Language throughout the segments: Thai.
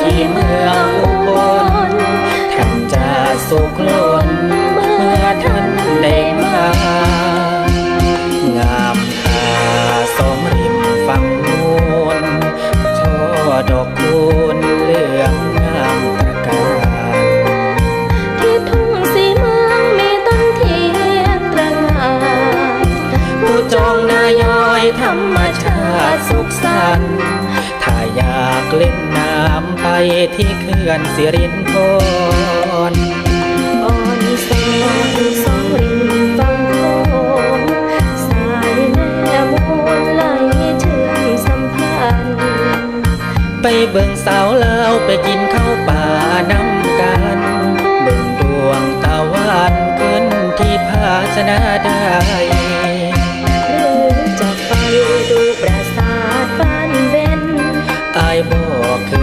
ที่เมืองอุบลท่านจะสุขล้นเมื่อท่านได้มางามตาสองริมฝั่งนูนช่อดอกคูณเหลืองงามตระกาที่ทุ่งสีเมืองมีต้นเทียนตระหง่านผู้จองนายอยธรรมชาติสุขสันต์ถ้าอยากเล่นน้ำ ไปที่เขื่อนสิรินธรอ่อนสอนสองริมฝั่งโขงสายแม่มูลไหลเชื่อมสัมพันธ์ไปเบิ่งสาวลาวไปกินข้าวป่านำกันเบิ่งดวงตะวันขึ้นที่ภาชนะใด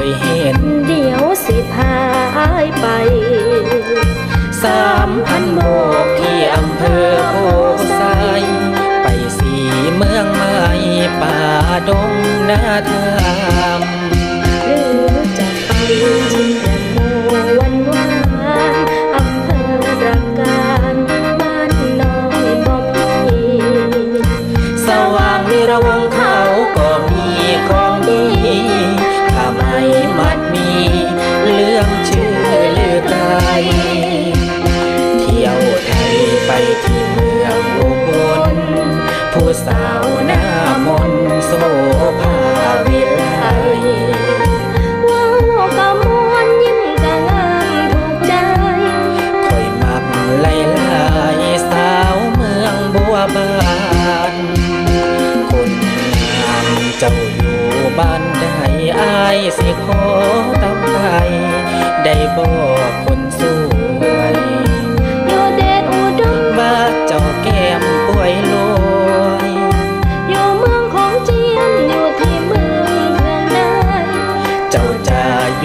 ยเห็น เดี๋ยวสิพายไป สามพันโบกที่อำเภอโพไซไปสีเมืองใหม่ป่าดงนาธอ ที่เมืองอุบลผู้สาวหน้ามนโสภาวิไลว้าวกะมวนยิ้มกะงามถูกใจคอยมักไล่ลายสาวเมืองบัวบานคนงามเจ้าอยู่บ้านใดอายสิขอตำไทยได้บอกคน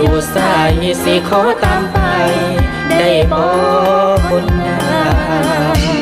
อยู่ใสสิขอตามไป ได้บอกคนงาม